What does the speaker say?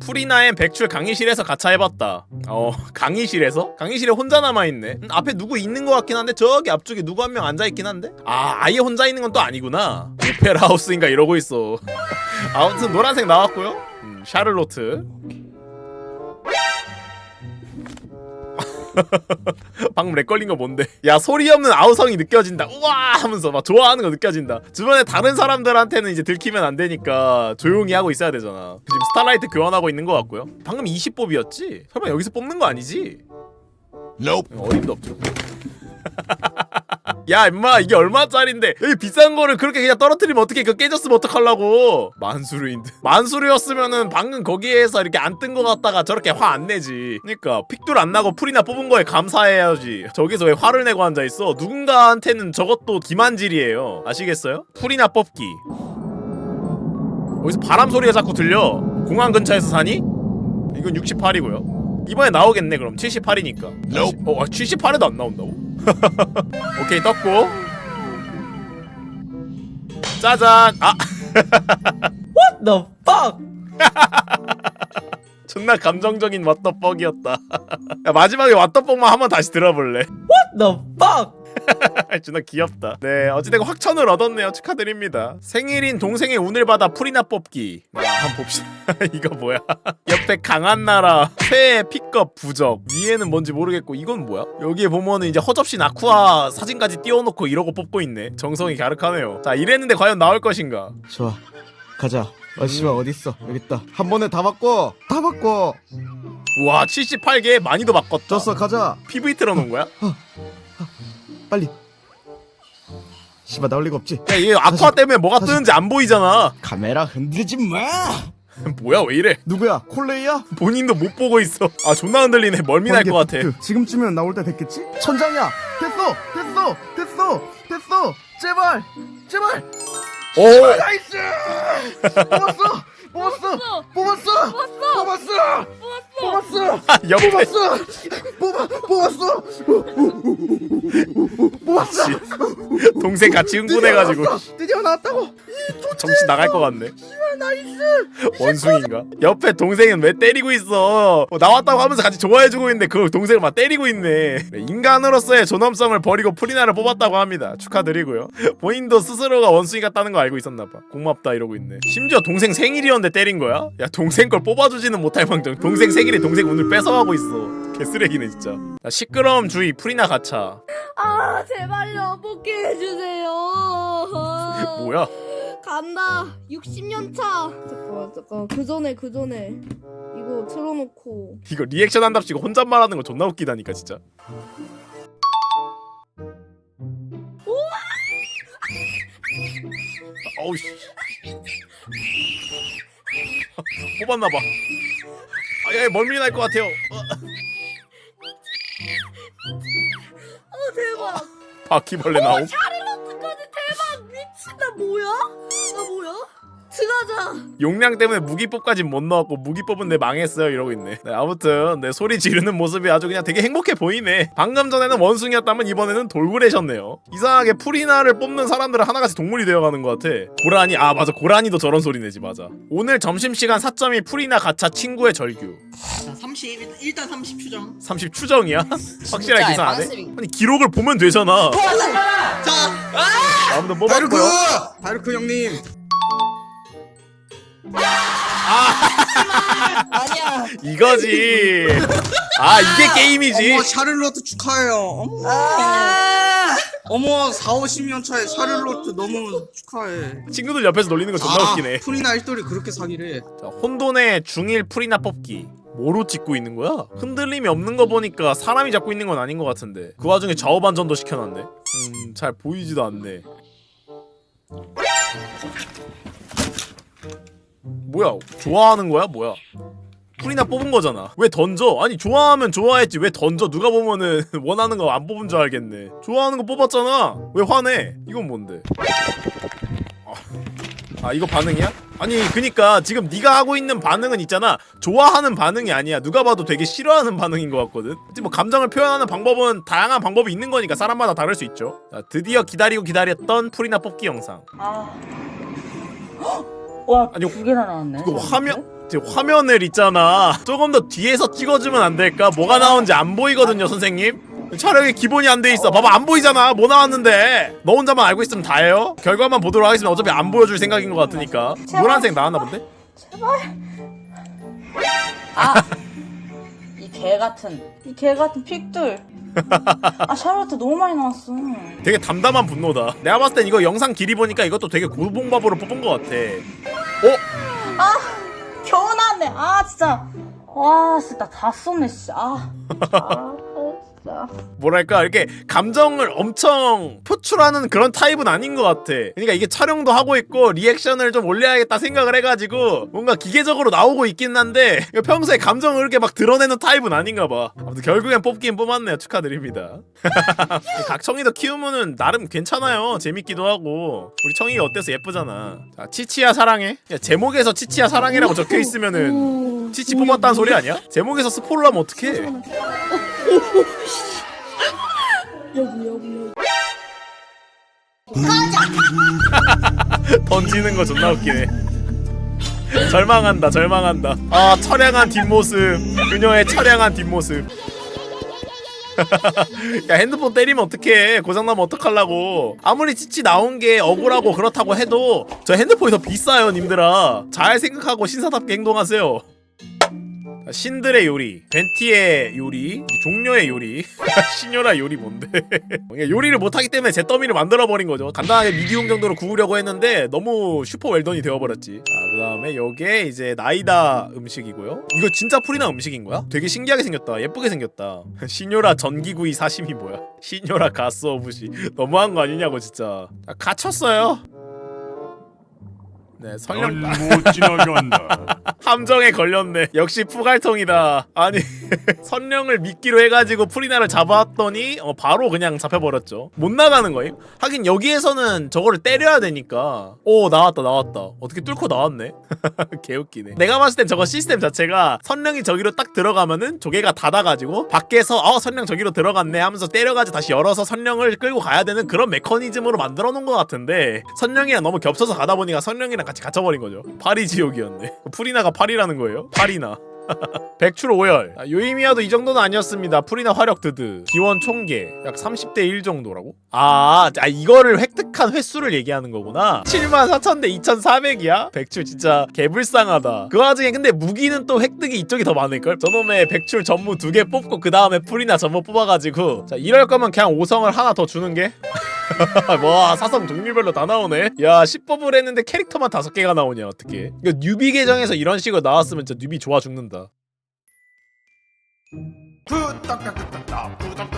프리나엔 백출 강의실에서 가차 해봤다. 어 강의실에서? 강의실에 혼자 남아있네. 음, 앞에 누구 있는 것 같긴 한데 저기 앞쪽에 누구 한 명 앉아있긴 한데? 아 아예 혼자 있는 건 또 아니구나. 오페라 하우스인가 이러고 있어. 아무튼 노란색 나왔고요. 음, 샤를로트. 방금 렉 걸린 거 뭔데? 야 소리 없는 아우성이 느껴진다. 우와 하면서 막 좋아하는 거 느껴진다. 주변에 다른 사람들한테는 이제 들키면 안 되니까 조용히 하고 있어야 되잖아. 지금 스타라이트 교환하고 있는 것 같고요. 방금 20뽑이었지? 설마 여기서 뽑는 거 아니지? Nope. 어림도 없죠. 야 임마 이게 얼마짜린데? 여기 비싼 거를 그렇게 그냥 떨어뜨리면 어떻게 그 깨졌으면 어떡하려고? 만수르인데. 만수르였으면은 방금 거기에서 이렇게 안 뜬 거 같다가 저렇게 화 안 내지. 그니까 픽돌 안 나고 풀이나 뽑은 거에 감사해야지. 저기서 왜 화를 내고 앉아있어? 누군가한테는 저것도 기만질이에요. 아시겠어요? 풀이나 뽑기. 어디서 바람 소리가 자꾸 들려? 공항 근처에서 사니? 이건 68이고요. 이번에 나오겠네 그럼. 78이니까. Nope. 어, 78에도 안 나온다고? 오케이 떴고. 짜잔. 아. What the fuck? 존나 감정적인 왓더뻑이었다. 야, 마지막에 왓더뻑만 한번 다시 들어볼래. What the fuck? 존나 귀엽다. 네 어찌됐건 확천을 얻었네요. 축하드립니다. 생일인 동생의 운을 받아 풀이나 뽑기. 네, 한번 봅시다. 이거 뭐야? 옆에 강한 나라 새해 픽업 부적. 위에는 뭔지 모르겠고 이건 뭐야? 여기에 보면은 이제 허접신 아쿠아 사진까지 띄워놓고 이러고 뽑고 있네. 정성이 갸륵하네요. 자 이랬는데 과연 나올 것인가? 좋아. 가자. 아 씨발 어딨어? 여기 있다. 한 번에 다 바꿔. 다 바꿔. 와 78개 많이도 바꿨다. 졌어. 가자. PV 틀어놓은 거야? 빨리 씨발 나올 리가 없지. 야 이게 아쿠아 때문에 뭐가. 뜨는지 안 보이잖아. 카메라 흔들지 마! 뭐야 왜 이래? 누구야? 콜레이야? 본인도 못 보고 있어. 아 존나 흔들리네. 멀미 날 것 같아. 번개. 지금쯤이면 나올 때 됐겠지? 천장이야! 됐어! 됐어! 됐어! 됐어! 제발! 제발! 오! 나이스! 뽑았어 뽑았어! 뽑았어! 뽑았어! 뽑았어! 옆에 뽑았어! 뽑아 뽑았어! 뽑았어! 동생 같이 흥분해가지고. 드디어 나왔다고 정신 나갈 것 같네. 나이스. 원숭인가? 옆에 동생은 왜 때리고 있어? 어, 나왔다고 하면서 같이 좋아해주고 있는데 그 동생을 막 때리고 있네. 네, 인간으로서의 존엄성을 버리고 프리나를 뽑았다고 합니다. 축하드리고요. 본인도 스스로가 원숭이 같다는 거 알고 있었나봐. 고맙다 이러고 있네. 심지어 동생 생일이었는데 때린 거야? 야 동생 걸 뽑아주지는 못할 망정. 동생 생일에 동생 운을 뺏어가고 있어. 개쓰레기네 진짜. 자, 시끄러움 주의 프리나 가차. 아 제발요. 뽑게 해주세요. 뭐야 간다. 60년 차. 잠깐 잠깐 그 전에 그 전에. 이거 틀어놓고. 이거 리액션 한답시고 혼잣말 하는 거 존나 웃기다니까 진짜. 어우 씨. 뽑았나 봐. 아야 멀미 날 것 같아요. 어, 어 대박. 바퀴벌레 나옴? 샤를로트까지 대박. 미친다 뭐야? 들어가자. 용량 때문에 무기법까지 못 넣었고 무기법은 내 망했어요 이러고 있네. 네, 아무튼 내 소리 지르는 모습이 아주 그냥 되게 행복해 보이네. 방금 전에는 원숭이였다면 이번에는 돌고래셨네요. 이상하게 프리나를 뽑는 사람들은 하나같이 동물이 되어가는 것 같아. 고라니 아 맞아. 고라니도 저런 소리 내지 맞아. 오늘 점심시간 4점이 프리나 가차 친구의 절규. 자, 30 일단 30 추정. 30 추정이야? 확실하게 계산 안 해? 아니 기록을 보면 되잖아. 자, 아무튼 바이루크 뽑았고요. 바이루크 형님 아니야. 이거지 아 이게 게임이지 어머 샤를로트 축하해요. 어머. 아! 어머 4, 50년 차에 샤를로트 너무 축하해. 친구들 옆에서 놀리는 거 존나 웃기네 프리나 일돌이 그렇게 사기래. 자, 혼돈의 중일 프리나 뽑기 뭐로 찍고 있는 거야? 흔들림이 없는 거 보니까 사람이 잡고 있는 건 아닌 것 같은데 그 와중에 좌우 반전도 시켜놨네 음잘 보이지도 않네 뭐야? 좋아하는 거야? 뭐야? 프리나 뽑은 거잖아. 왜 던져? 아니 좋아하면 좋아했지. 왜 던져? 누가 보면은 원하는 거 안 뽑은 줄 알겠네. 좋아하는 거 뽑았잖아. 왜 화내? 이건 뭔데? 아 이거 반응이야? 아니 그니까 지금 네가 하고 있는 반응은 있잖아. 좋아하는 반응이 아니야. 누가 봐도 되게 싫어하는 반응인 것 같거든. 뭐 감정을 표현하는 방법은 다양한 방법이 있는 거니까 사람마다 다를 수 있죠. 자, 드디어 기다리고 기다렸던 풀이나 뽑기 영상. 아. 와, 아니, 두 개나 나왔네. 이거 화면 이제 화면을 있잖아. 조금 더 뒤에서 찍어주면 안 될까? 뭐가 나오는지 안 보이거든요 선생님. 촬영이 기본이 안 돼 있어. 봐봐 안 보이잖아. 뭐 나왔는데? 너 혼자만 알고 있으면 다예요? 결과만 보도록 하겠습니다. 어차피 안 보여줄 생각인 것 같으니까. 노란색 나왔나 본데? 이개 같은 이 개 같은 픽들. 아 샤르트 너무 많이 나왔어. 되게 담담한 분노다. 내가 봤을 땐 이거 영상 길이 보니까 이것도 되게 고봉밥으로 뽑은 것 같아 겨우 나왔네. 아 진짜. 와 진짜 다 썼네 씨. 아. 아 진짜. 뭐랄까 이렇게 감정을 엄청 표출하는 그런 타입은 아닌 것 같아. 그러니까 이게 촬영도 하고 있고 리액션을 좀 올려야겠다 생각을 해가지고 뭔가 기계적으로 나오고 있긴 한데 평소에 감정을 이렇게 막 드러내는 타입은 아닌가 봐. 아무튼 결국엔 뽑긴 뽑았네요. 축하드립니다. 각 청이도 키우면은 나름 괜찮아요. 재밌기도 하고 우리 청이가 어때서 예쁘잖아. 자 치치야 사랑해. 야, 제목에서 치치야 사랑해라고 적혀 있으면은 치치 뽑았다는 소리 아니야? 제목에서 스포를 하면 어떡해? 던지는 거 존나 웃기네. 절망한다, 절망한다. 아, 처량한 뒷모습. 그녀의 처량한 뒷모습. 야, 핸드폰 때리면 어떡해. 고장나면 어떡하려고. 아무리 치치 나온 게 억울하고 그렇다고 해도 저 핸드폰이 더 비싸요, 님들아. 잘 생각하고 신사답게 행동하세요. 자, 신들의 요리, 벤티의 요리, 종료의 요리, 신녀라 요리 뭔데? 요리를 못하기 때문에 제 더미를 만들어버린 거죠. 간단하게 미디움 정도로 구우려고 했는데 너무 슈퍼 웰던이 되어버렸지. 자, 그 다음에 요게 이제 나이다 음식이고요. 이거 진짜 풀이나 음식인 거야? 되게 신기하게 생겼다. 예쁘게 생겼다. 신녀라 전기구이 사심이 뭐야? 신녀라 가스 오브시 너무한 거 아니냐고 진짜. 자, 갇혔어요. 네, 설령 못 지나간다. 함정에 걸렸네. 역시 푸갈통이다. 아니 선령을 미끼로 해가지고 프리나를 잡았더니 어, 바로 그냥 잡혀버렸죠. 못 나가는 거임? 하긴 여기에서는 저거를 때려야 되니까. 오 나왔다 나왔다. 어떻게 뚫고 나왔네. 개웃기네. 내가 봤을 땐 저거 시스템 자체가 선령이 저기로 딱 들어가면은 조개가 닫아가지고 밖에서 어 선령 저기로 들어갔네 하면서 때려가지고 다시 열어서 선령을 끌고 가야 되는 그런 메커니즘으로 만들어 놓은 것 같은데 선령이랑 너무 겹쳐서 가다 보니까 선령이랑 같이 갇혀버린 거죠. 파리 지옥이었네. 프리나 가 파리라는 거예요? 파리나. 백출 오열 아, 요이미야도 이 정도는 아니었습니다 프리나 화력 드드 기원 총계 약 30대 1 정도라고? 아, 아 이거를 획득한 횟수를 얘기하는 거구나 7만 4천 대 2,400이야? 백출 진짜 개불쌍하다 그 와중에 근데 무기는 또 획득이 이쪽이 더 많을걸? 저놈의 백출 전무 두 개 뽑고 그 다음에 프리나 전무 뽑아가지고 자 이럴 거면 그냥 5성을 하나 더 주는 게? 와 사성 종류별로 다 나오네. 야 10법을 했는데 캐릭터만 다섯 개가 나오냐 어떻게? 이거 뉴비 계정에서 이런 식으로 나왔으면 진짜 뉴비 좋아 죽는다. 후딱딱딱